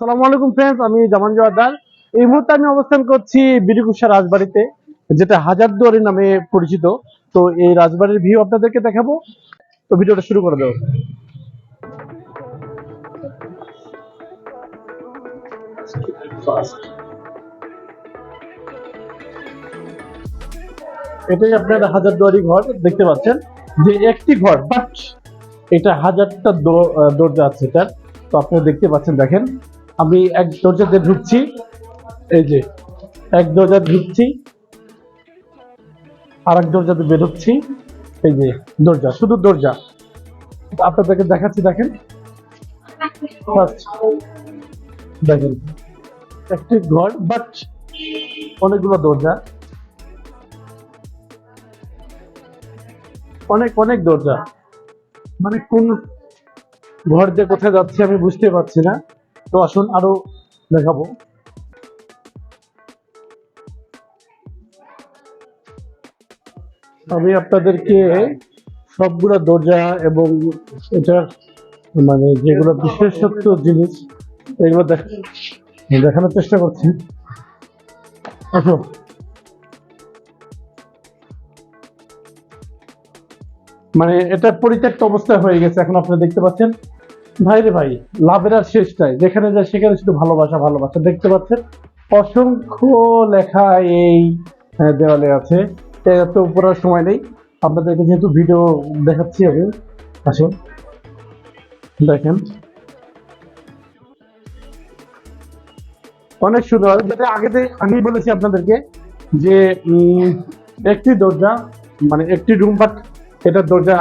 সালামু আলাইকুম ফ্রেন্ডস আমি জামান জোয়ারদার এই মুহূর্তে আমি অবস্থান করছি বিরিকুশা রাজবাড়িতে, যেটা হাজারদুয়ারি নামে পরিচিত। তো এই রাজবাড়ির ভিউ আপনাদেরকে দেখাবো। তো ভিডিওটা শুরু করে দেবো এটাই আপনার হাজারদুয়ারি ঘর, দেখতে পাচ্ছেন? যে একটি ঘর বাট এটা হাজারটা দরজা আছে এটার। তো আপনারা দেখতে পাচ্ছেন, দেখেন। আমি এক দরজাতে ঢুকছি। এই যে, এক দরজা ঢুকছি। আর এক দরজাতে বেরোচ্ছি। এই যে, দরজা, শুধু দরজা। আপনাদেরকে দেখাচ্ছি, দেখেন। দেখেন। একটি ঘর বাট অনেকগুলো দরজা। অনেক অনেক দরজা। মানে কোন ঘর দিয়ে কোথায় যাচ্ছে আমি বুঝতে পারছি না। তো আসুন আরও দেখাবো। আমি আপনাদেরকে সবগুলো দরজা এবং এটার মানে যেগুলো বিশেষত্ব জিনিস, এগুলো দেখ- দেখানোর চেষ্টা করছি। আসো মানে এটা পরিত্যক্ত অবস্থায় হয়ে গেছে, এখন আপনারা দেখতে পাচ্ছেন। ভাই রে ভাই, লাভের আর শেষ নাই। যেখানে যায় সেখানে শুধু ভালোবাসা ভালোবাসা। দেখতে পাচ্ছেন, অসংখ্য লেখা এই দেওয়ালে আছে। এত পড়ার সময় নেই। আপনাদেরকে যেহেতু ভিডিও দেখাচ্ছি আমি, আসুন। দেখেন। অনেক সুন্দর। যেটা আগেতে আমি বলেছি আপনাদেরকে, যে একটি দরজা মানে একটি রুম, বাট এটার দরজা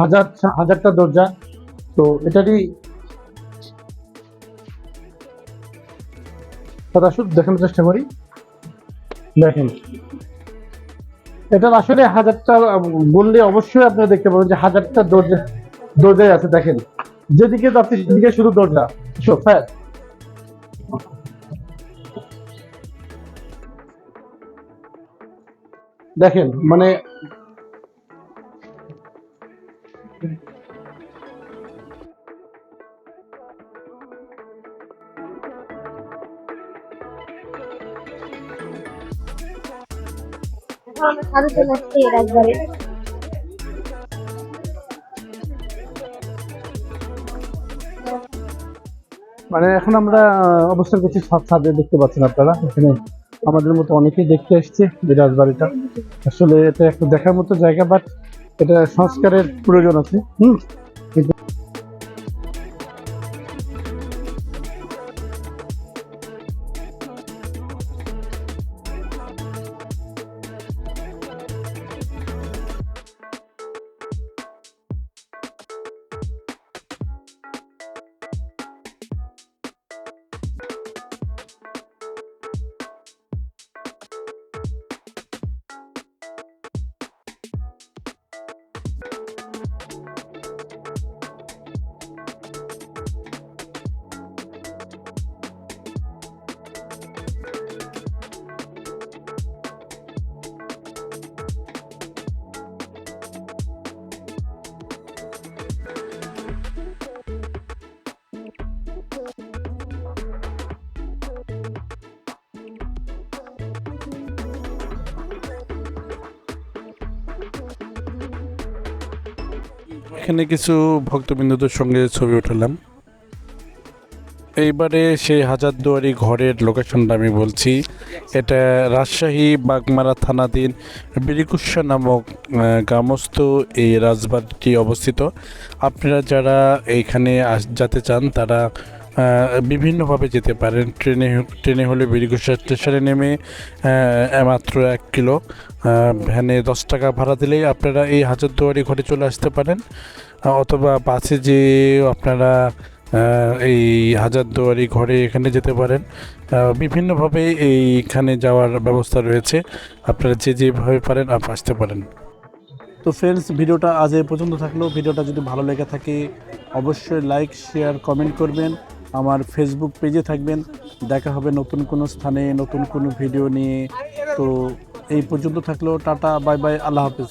হাজার, হাজারটা দরজা তো এটারই শুধু দেখানোর চেষ্টা করি। দেখেন। এটার আসলে হাজারটা বললে অবশ্যই আপনারা দেখতে পাবেন যে হাজারটা দরজা দরজায় আছে দেখেন। যেদিকে যাচ্ছে সেদিকে শুধু দরজা। হ্যাঁ। দেখেন মানে মানে এখন আমরা অবস্থান করছি ছাদে দেখতে পাচ্ছেন আপনারা। এখানে আমাদের মতো অনেকেই দেখতে এসছে বিরাজ রাজবাড়িটা আসলে এটা একটা দেখার মতো জায়গা বাট এটা সংস্কারের প্রয়োজন আছে। হুম? এখানে কিছু ভক্তবিন্দুদের সঙ্গে ছবি উঠালাম। এইবারে সেই হাজারদুয়ারি ঘরের লোকেশনটা আমি বলছি। এটা রাজশাহী বাগমারা থানাধীন বিরিকুশা নামক গ্রামস্থ এই রাজবাড়িটি অবস্থিত। আপনারা যারা এইখানে যেতে চান, তারা বিভিন্নভাবে যেতে পারেন। ট্রেনে ট্রেনে হলে বিরিকুশা স্টেশনে নেমে মাত্র এক কিলো। ভ্যানে দশ টাকা ভাড়া দিলেই আপনারা এই হাজারদুয়ারি ঘরে চলে আসতে পারেন। অথবা বাসে যে আপনারা এই হাজারদুয়ারি ঘরে এখানে যেতে পারেন। বিভিন্নভাবে এইখানে যাওয়ার ব্যবস্থা রয়েছে। আপনারা যে যেভাবে পারেন আপ, আসতে পারেন। তো ফ্রেন্ডস ভিডিওটা আজ এ পর্যন্ত থাকল। ভিডিওটা যদি ভালো লেগে থাকে, অবশ্যই লাইক শেয়ার কমেন্ট করবেন। আমার ফেসবুক পেজে থাকবেন। দেখা হবে নতুন কোনো স্থানে, নতুন কোনো ভিডিও নিয়ে। তো এই পর্যন্ত থাকলেও টাটা বাই বাই আল্লাহ হাফিজ।